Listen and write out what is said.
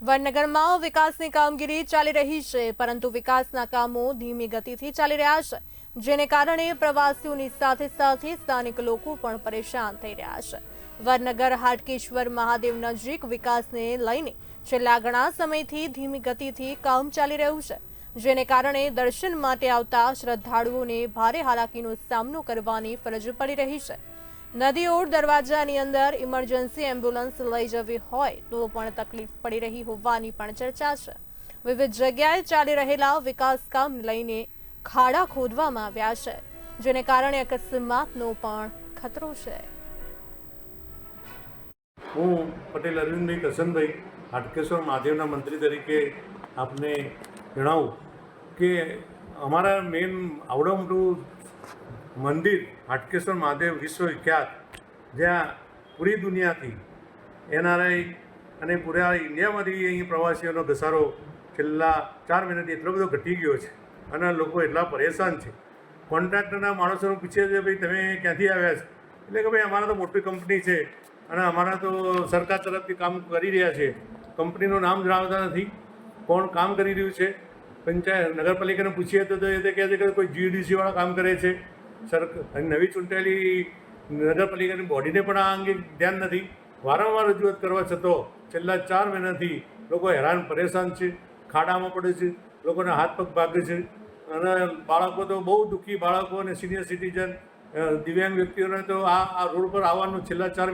વડનગરમાં વિકાસની કામગીરી ચાલી રહી છે, પરંતુ વિકાસના કામો ધીમી ગતિથી ચાલી રહ્યા છે, જેને કારણે પ્રવાસીઓની સાથે સાથે સ્થાનિક લોકો પણ પરેશાન થઈ રહ્યા છે. વડનગર, હાટકેશ્વર, મહાદેવ નજીક વિકાસને લઈને છેલ્લા ઘણા સમયથી ધીમી ગતિથી કામ ચાલી રહ્યું છે, જેને કારણે દર્શન માટે આવતા શ્રદ્ધાળુઓને ભારે હાલાકીનો સામનો કરવાની ફરજ પડી રહી છે. નદી દરવાજાની અંદર ઇમરજન્સી એમ્બ્યુલન્સ લઈ જવી હોય તો પણ તકલીફ પડી રહી હોવાની પણ ચર્ચા છે. વિવિધ જગ્યાએ ચાલી રહેલા વિકાસ કામ લઈને ખાડા ખોદવામાં આવ્યા છે, જેને કારણે અકસ્માતનો પણ ખતરો છે. હું પટેલ અરવિંદભાઈ કસનભાઈ હાટકેશ્વર મહાદેવના મંત્રી તરીકે આપને જણાવું કે અમારા મેન આવડો મોટું મંદિર, હાટકેશ્વર મહાદેવ વિશ્વવિખ્યાત જ્યાં પૂરી દુનિયાથી એનઆરઆઈ અને પૂરા ઇન્ડિયામાંથી અહીં પ્રવાસીઓનો ઘસારો છેલ્લા ચાર મહિનાથી એટલો બધો ઘટી ગયો છે અને લોકો એટલા પરેશાન છે. કોન્ટ્રાક્ટરના માણસોને પૂછે છે, ભાઈ, તમે ક્યાંથી આવ્યા છો? એટલે કે, ભાઈ, અમારા તો મોટી કંપની છે અને અમારા તો સરકાર તરફથી કામ કરી રહ્યા છે. કંપનીનું નામ જણાવતા નથી. કોણ કામ કરી રહ્યું છે? પંચાયત, નગરપાલિકાને પૂછીએ તો એ કહે છે કે કોઈ જીડીસી વાળા કામ કરે છે. અને નવી ચૂંટાયેલી નગરપાલિકાની બોડીને પણ આ અંગે ધ્યાન નથી. વારંવાર રજૂઆત કરવા છતાં છેલ્લા ચાર મહિનાથી લોકો હેરાન, પરેશાન છે, ખાડામાં પડે છે, લોકોના હાથ પગ ભાગે છે. અને બાળકો તો બહુ દુઃખી બાળકો અને સિનિયર સિટીઝન દિવ્યાંગ વ્યક્તિઓને તો આ આ રોડ પર આવવાનું છેલ્લા ચાર